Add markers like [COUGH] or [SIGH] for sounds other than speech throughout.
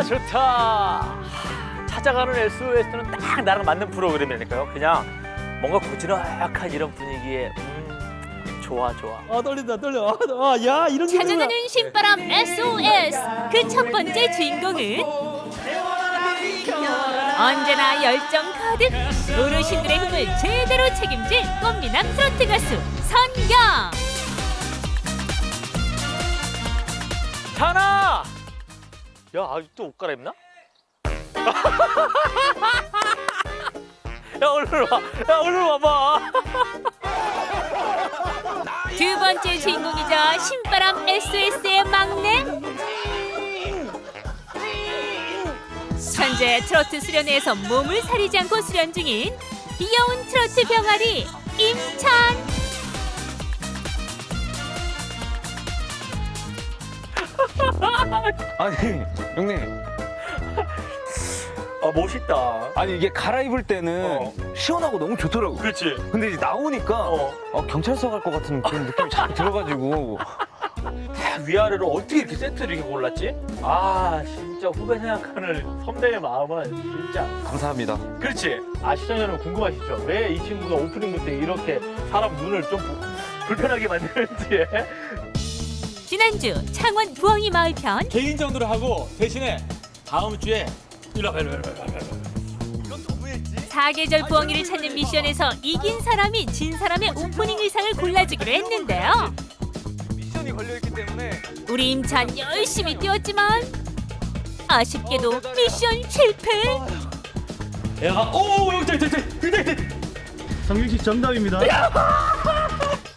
아 좋다. 찾아가는 SOS는 딱 나랑 맞는 프로그램이니까요. 그냥 뭔가 고즈넉한 이런 분위기에 음, 좋아 좋아. 아 떨린다 떨려. 아, 아, 야 이런 게 찾아가는 신바람 SOS 그 첫 번째 주인공은 언제나 열정 가득 어르신들의 힘을 제대로 책임질 꽃미남 트로트 가수 선경 찬아. 야 아직도 옷 갈아입나? [LAUGHS] 야 얼른 와. 야 얼른 와봐. [LAUGHS] 두 번째 주인공이자 신바람 SOS의 막내 현재 트로트 수련회에서 몸을 사리지 않고 수련 중인 귀여운 트로트 병아리 임찬 아니 형님 아 멋있다. 아니 이게 갈아입을 때는 어. 시원하고 너무 좋더라고 그렇지. 근데 이제 나오니까 어. 어, 경찰서 갈 것 같은 그런 느낌이 자꾸 [LAUGHS] 들어가지고 다 위아래로 어떻게 이렇게 세트를 이렇게 골랐지? 아 진짜 후배 생각하는 선배의 마음은 진짜 감사합니다 그렇지 아 시청자 여러분 궁금하시죠? 왜 이 친구가 오프닝 때 이렇게 사람 눈을 좀 부- 불편하게 만드는지 지난주 창원 부엉이 마을 편 개인 정도로 하고 대신에 다음 주에 일로 와봐 일로 와봐 일로 와봐. 사계절 부엉이를 찾는 미션에서 이긴 사람이 진 사람의 오프닝 의상을 골라주기로 했는데요. 미션이 걸려있기 때문에 우리 임찬 열심히 뛰었지만 아쉽게도 미션 실패. 야, 오 여기 있다 있다 있다 있다 있다. 성경씨 정답입니다.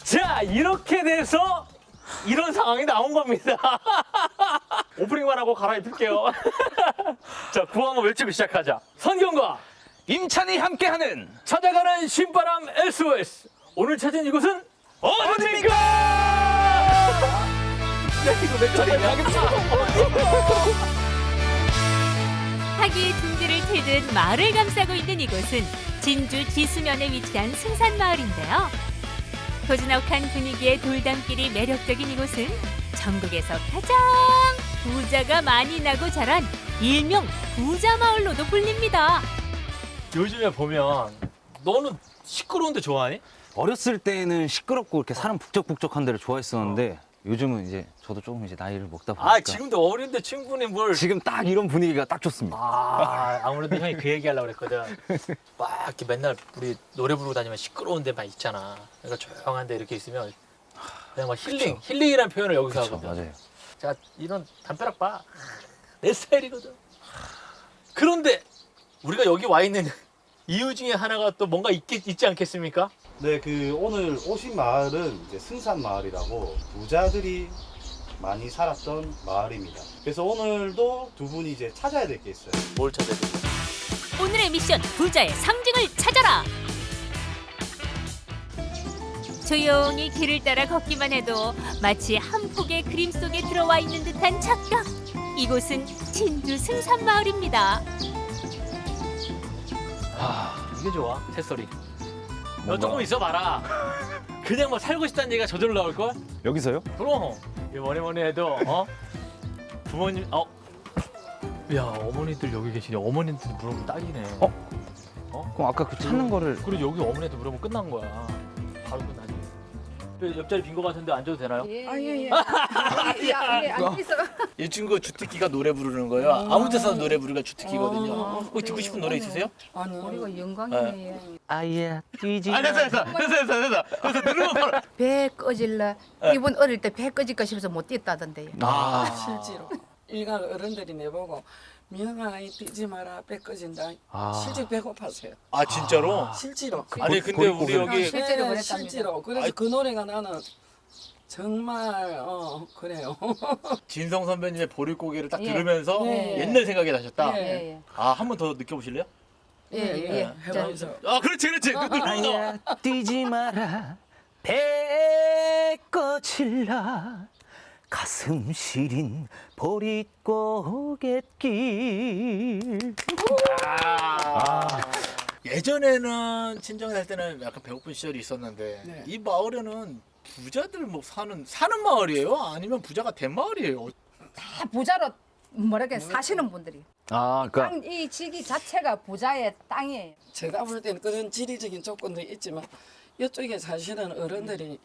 자 이렇게 돼서 이런 상황이 나온 겁니다 [LAUGHS] 오프닝만 하고 갈아입을게요 [LAUGHS] 자 구호 한번 외치고 시작하자 선경과 임찬이 함께하는 찾아가는 신바람 SOS 오늘 찾은 이곳은 어디입니까? 야 이거 몇 자리냐? 하기 둥지를 트듯 마을을 감싸고 있는 이곳은 진주 지수면에 위치한 승산마을인데요. 고즈넉한 분위기의 돌담길이 매력적인 이곳은 전국에서 가장 부자가 많이 나고 자란 일명 부자 마을로도 불립니다. 요즘에 보면 너는 시끄러운데 좋아하니? 어렸을 때는 시끄럽고 이렇게 사람 북적북적한 데를 좋아했었는데 요즘은 이제 저도 조금 이제 나이를 먹다 보니까 아 지금도 어린데 충분히 뭘 지금 딱 이런 분위기가 딱 좋습니다 아, 아무래도 형이 그 얘기 하려고 그랬거든. [LAUGHS] 막 이렇게 맨날 우리 노래 부르고 다니면 시끄러운 데막 있잖아. 그러니까 조용한 데 이렇게 있으면 그냥 막 힐링, 힐링이라는 표현을 여기서 그렇죠 하거든. 맞아요 자, 이런 담벼락 봐. 내 스타일이거든. 그런데 우리가 여기 와 있는 [LAUGHS] 이유 중에 하나가 또 뭔가 있겠, 있지 않겠습니까? 네, 그 오늘 오신 마을은 이제 승산 마을이라고 부자들이 많이 살았던 마을입니다. 그래서 오늘도 두 분이 이제 찾아야 될 게 있어요. 뭘 찾아야 돼? 오늘의 미션 부자의 상징을 찾아라. 조용히 길을 따라 걷기만 해도 마치 한 폭의 그림 속에 들어와 있는 듯한 착각. 이곳은 진주 승산마을입니다. 이게 좋아, 새소리. 너 조금 있어봐라. 그냥 뭐 살고 싶다는 얘기가 저절로 나올걸? 여기서요? 그럼 이 뭐니 뭐니 해도 어 부모님 어. 야 어머니들 여기 계시니 어머니한테 물어보면 딱이네. 어? 그럼 아까 그 찾는 거를 그리고 여기 어머니한테 물어보면 끝난 거야. 바로 끝나지. 그 옆자리 빈거 같은데 앉아도 되나요? 아, 예, 예. 야, 예, 앉아있어. 이 친구 주특기가 노래 부르는 거예요. 아무 데서나 노래 부르기가 주특기거든요. 혹시 듣고 싶은 노래 있으세요? 아니, 우리가 영광이네. 아예 뛰지 아 됐어 됐어 됐어 됐어 됐어 됐어 누르면 바로. [LAUGHS] 배 꺼질라. 이분 어릴 때 배 꺼질까 싶어서 못 뛰었다던데요. 아 실제로 일가 어른들이 내보고 미영아 뛰지 마라 배 꺼진다 아. 실제 배고팠어요 아, 진짜로? 실제로 아니 근데 우리 여기 실제로 네, 그랬답니다. 실제로 그래서 아이. 그 노래가 나는 정말 어 그래요 [LAUGHS] 진성 선배님의 보릿고개를 딱 예. 들으면서 네. 옛날 생각이 나셨다. 네. 예, 예. 아 한 번 더 느껴보실래요? 예, 예, 예. 해보면서 아 그렇지 그렇지. 아야 뛰지 마라 배 꺼질라 가슴 시린 보릿고갯길 아. 예전에는 친정에 살 때는 약간 배고픈 시절이 있었는데 네. 이 마을에는 부자들 뭐 사는 사는 마을이에요? 아니면 부자가 된 마을이에요? 다 부자로 뭐랄까 사시는 분들이 아, 그러니까 땅, 이 지기 자체가 부자의 땅이에요. 제가 볼 때는 그런 지리적인 조건도 있지만 이쪽에 사시는 어른들이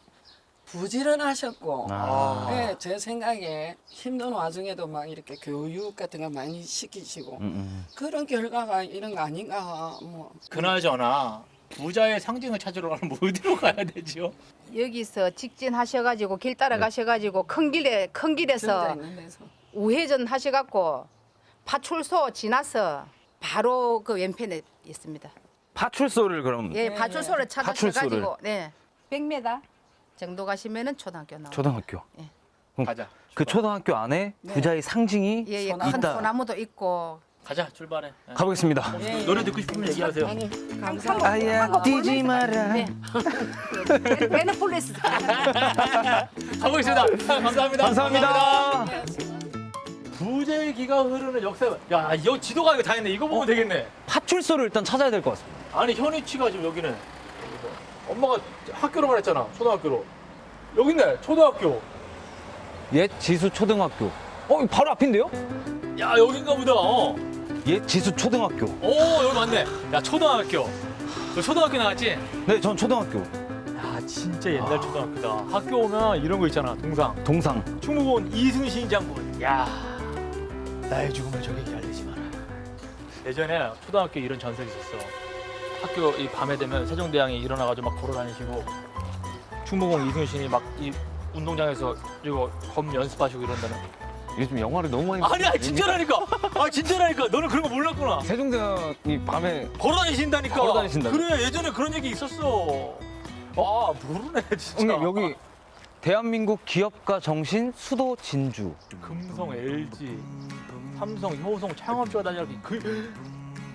부지런하셨고 아. 네, 제 생각에 힘든 와중에도 막 이렇게 교육 같은 거 많이 시키시고 음, 음. 그런 결과가 이런 거 아닌가 뭐 그나저나 부자의 상징을 찾으러 가면 뭐 어디로 가야 되죠? 여기서 직진하셔가지고 길 따라가셔가지고 큰 길에 큰 길에서 있는 데서 우회전 하셔갖고 파출소 지나서 바로 그 왼편에 있습니다. 파출소를 그럼 예, 네, 파출소를 파출소를. 찾아가지고 네, 100m 정도 가시면은 초등학교 나옵니다. 초등학교. 그럼 가자. 그 초등학교 안에 네. 부자의 상징이 예, 예. 큰 있다. 소나무도 있고 가자 출발해. 예. 가보겠습니다. 노래 듣고 싶으면 얘기하세요. 아니 감사합니다. 아야 뛰지 마라. 네. 베너폴리스 [LAUGHS] 가보겠습니다. 감사합니다. 감사합니다. 부자의 기가 흐르는 역사. 야, 이거 지도가 이거 다 있네. 이거 보면 되겠네. 파출소를 일단 찾아야 될 것 같습니다. 아니 현이치가 지금 여기는 엄마가 학교로 말했잖아. 초등학교로. 여기 있네. 초등학교. 옛 지수 초등학교. 어, 바로 앞인데요? 야 여긴가 보다. 어. 옛 지수 초등학교. 오 여기 맞네. 야 초등학교. 너 초등학교 나왔지? 네, 전 초등학교. 야 진짜 옛날 초등학교다. 학교 오면 이런 거 있잖아. 동상. 동상. 충무공 이순신 장군. 야 나의 죽음을 적에게 알리지 마라. 예전에 초등학교 이런 전설이 있었어. 학교 이 밤에 되면 세종대왕이 일어나가지고 막 걸어 다니시고 충무공 이순신이 막 이 운동장에서 이거 검 연습하시고 이런다는. 요즘 영화를 너무 많이 아니 아니 진짜라니까. 아 진짜라니까. 너는 그런 거 몰랐구나. 세종대왕이 밤에 걸어 다니신다니까. 걸어 다니신다고? 그래 예전에 그런 얘기 있었어. 아 모르네 진짜. 형님 여기 대한민국 기업가 정신 수도 진주. 금성, LG, 삼성, 효성 창업주가 다니는 그.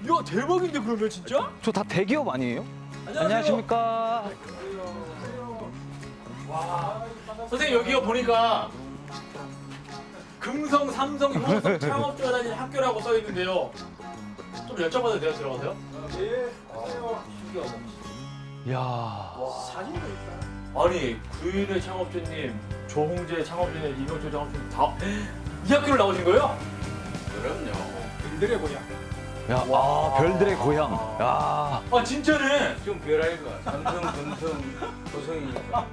야 대박인데 그러면 진짜? 저 다 대기업 아니에요? 안녕하십니까? 선생님 여기가 보니까 금성, 삼성, 효성 창업주가 다니는 학교라고 써 있는데요. 좀 여쭤봐도 돼요 들어가세요? 야. 아니 구일의 창업주님, 조홍재 창업주님, 이명철 창업주님 다 이 학교를 나오신 거예요? 야, 아, 별들의 고향. 야. 아 진짜네. 좀 별아이가 삼성, 금성, 고성이니까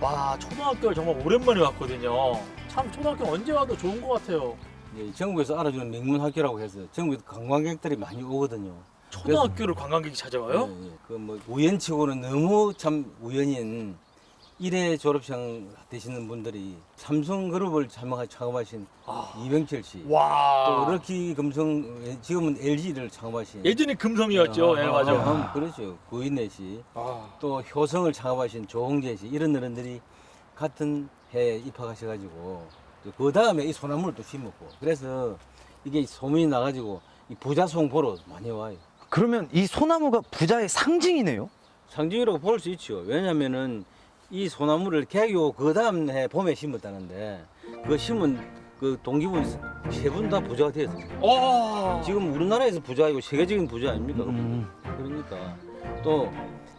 와 초등학교를 정말 오랜만에 왔거든요. 참 초등학교 언제 와도 좋은 것 같아요. 예, 전국에서 알아주는 명문 학교라고 해서 전국에 관광객들이 많이 오거든요. 초등학교를 관광객이 찾아와요? 예, 예. 그뭐 우연치고는 너무 참 우연인 일회 졸업생 되시는 분들이 삼성그룹을 창업하신 이병철 씨, 와. 또 럭키 금성 예, 지금은 LG를 창업하신 예전에 금성이었죠. 예, 맞아. 아, 그렇죠. 구인내 씨, 또 효성을 창업하신 조홍재 씨 이런 어른들이 같은 해에 입학하셔가지고 그 다음에 이 소나무를 또 심었고 그래서 이게 소문이 나가지고 이 부자송 보러 많이 와요. 그러면 이 소나무가 부자의 상징이네요? 상징이라고 볼 수 있죠. 왜냐면은 이 소나무를 개교 그 다음 해 봄에 심었다는데 그 심은 그 동기분 세 분 다 부자가 되었어요. 와. 지금 우리나라에서 부자이고 세계적인 부자 아닙니까? 음. 그러니까 또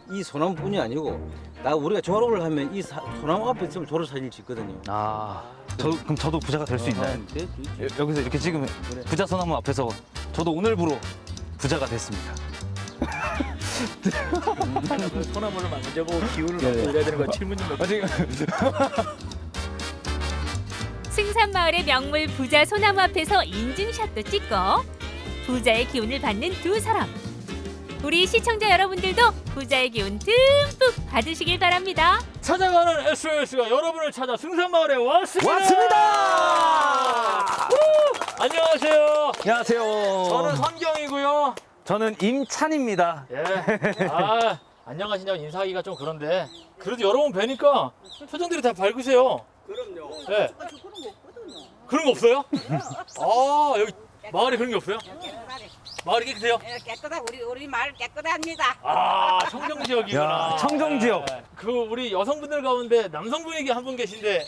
이 소나무뿐이 아니고 나 우리가 졸업을 하면 이 사- 소나무 앞에 있으면 졸업 사진을 찍거든요. 아. 저 그럼 저도 부자가 될 수 있나요? 아. 여- 여기서 이렇게 찍으면 그래. 부자 소나무 앞에서 저도 오늘부로 부자가 됐습니다. 소나무를 만져보고 기운을 네. 얻고 이래야 되는 거 질문 좀 몇. 아직 [LAUGHS] 승산마을의 명물 부자 소나무 앞에서 인증샷도 찍고 부자의 기운을 받는 두 사람. 우리 시청자 여러분들도 부자의 기운 듬뿍 받으시길 바랍니다. 찾아가는 SOS가 여러분을 찾아 승산마을에 왔습니다. 왔습니다! 우! 안녕하세요. 안녕하세요. 저는 선경이고요. 저는 임찬입니다. 예. 아, 안녕하시냐고 인사하기가 좀 그런데 그래도 여러 번 뵈니까 표정들이 다 밝으세요. 그럼요. 예. 그런 거 없어요? 아, 여기 마을에 그런 게 없어요? 마을이 깨끗해요? 예, 깨끗하 우리 우리 마을 깨끗합니다. 아, 청정 지역이구나. 야, 청정 지역. 예. 그 우리 여성분들 가운데 남성분이 한 분 계신데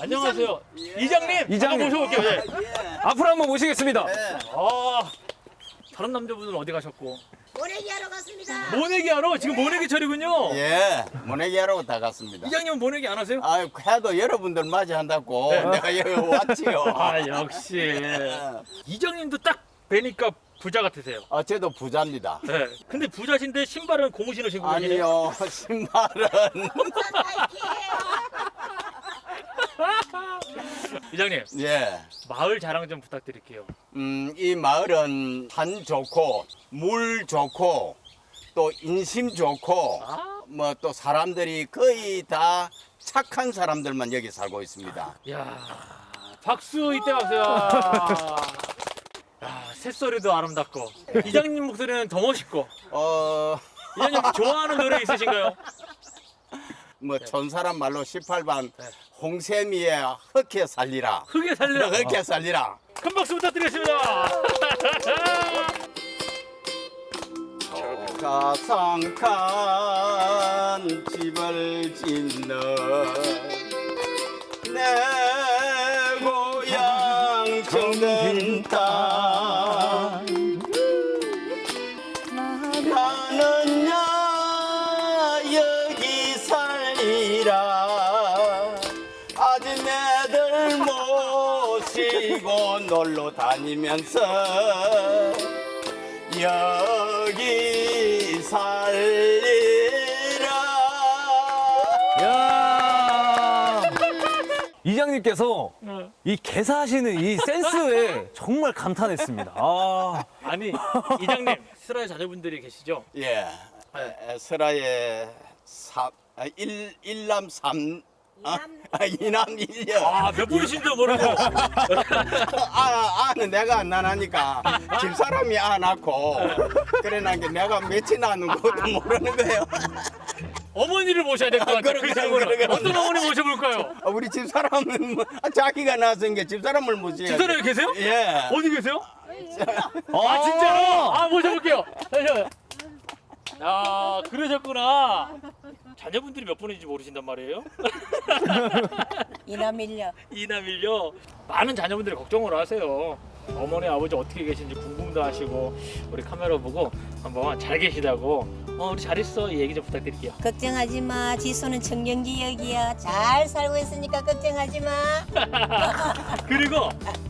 안녕하세요. 이장님. 이장님. 한번 모셔볼게요. 예. 앞으로 한번 모시겠습니다. 아, 다른 남자분은 어디 가셨고? 모내기 하러 갔습니다. 모내기 하러 지금 모내기 철이군요. 예, 모내기 하러 다 갔습니다. 이장님은 모내기 안 하세요? 아, 해도 여러분들 맞이한다고 네. 내가 여기 왔지요. [LAUGHS] 아 역시 이장님도 딱 뵈니까 부자 같으세요. 아, 저도 부자입니다. 네. 근데 부자신데 신발은 고무신을 신고 계시네요. 아니요, [LAUGHS] 신발은 이장님 예. 마을 자랑 좀 부탁드릴게요. 음, 이 마을은 산 좋고 물 좋고 또 인심 좋고 아. 뭐 또 사람들이 거의 다 착한 사람들만 여기 살고 있습니다. 야 박수 이때 박수야. 야 새소리도 아름답고 이장님 목소리는 더 멋있고 어, 이장님 좋아하는 노래 있으신가요? 뭐 촌사람 말로 18반 네. 홍세미의 흑해 살리라. 크게 살려. 흑해 살리라. 큰 박수 부탁드리겠습니다. [LAUGHS] 가상칸 집을 짓는 내 고향 정든 [LAUGHS] 땅 모시고 놀러 다니면서 여기 살리라 야 [LAUGHS] 이장님께서 네. 이 개사하시는 이 센스에 정말 감탄했습니다. 아, 아니 이장님 슬라의 자녀분들이 계시죠? 예 에, 설아의 삼, 아, 일, 일남 삼 아, 아, 이남 일녀 아 몇 분이신지도 모르고 [LAUGHS] 아, 아는 내가 안 나나니까 집사람이 아 낳고 그래 난게 내가 며칠 낳는 것도 모르는 거예요 어머니를 모셔야 될것 같아요. 그러게, 그 질문은 그러게. 어떤 어머니 모셔볼까요? 아, 우리 집사람은 뭐, 아, 자기가 낳았으니까 집사람을 모셔야 집사람이 계세요? 예 어디 계세요? 아 진짜요? 아 모셔볼게요. 잠시만요. 아 그러셨구나. 자녀분들이 몇 분인지 모르신단 말이에요? [LAUGHS] 이남일녀. 이남일요. 많은 자녀분들이 걱정을 하세요. 어머니 아버지 어떻게 계신지 궁금도 하시고 우리 카메라 보고 한번 잘 계시다고 어 우리 잘 있어 이 얘기 좀 부탁드릴게요. 걱정하지 마. 지수는 청정지역이야. 잘 살고 있으니까 걱정하지 마. [LAUGHS] 그리고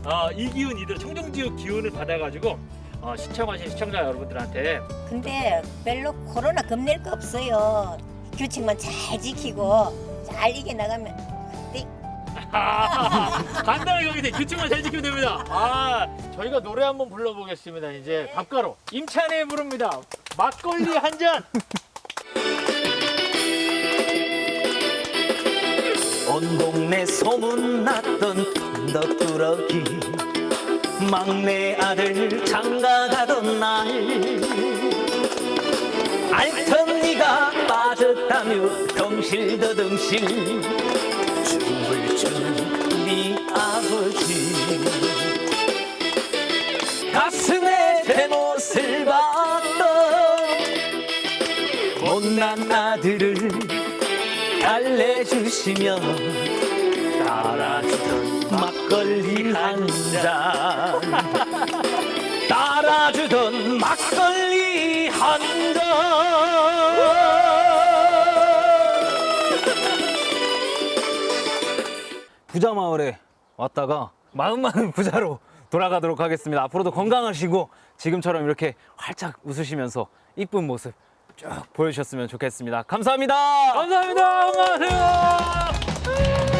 어, 이 기운 이대로 청정지역 기운을 받아가지고 어, 시청하신 시청자 여러분들한테 근데 별로 코로나 겁낼 거 없어요. 규칙만 잘 지키고 잘 이겨 나가면 아, [LAUGHS] 간단하게 여기 규칙만 잘 지키면 됩니다. 아, 저희가 노래 한번 불러보겠습니다. 이제 밥가루 임찬이 부릅니다. 막걸리 한 잔. 온 동네 소문났던 덕꾸러기 막내 아들 장가 가던 날 알턴 니가 빠졌다며 덩실더덩실 춤을 추는 네 아버지. 가슴에 대못을 봤던 못난 아들을 달래주시며 따라주던 막걸리 한 잔. [LAUGHS] 따라주던 막걸리 한 잔 부자 마을에 왔다가 마음 많은 부자로 돌아가도록 하겠습니다. 앞으로도 건강하시고 지금처럼 이렇게 활짝 웃으시면서 이쁜 모습 쭉 보여주셨으면 좋겠습니다. 감사합니다. 감사합니다. 안녕하세요.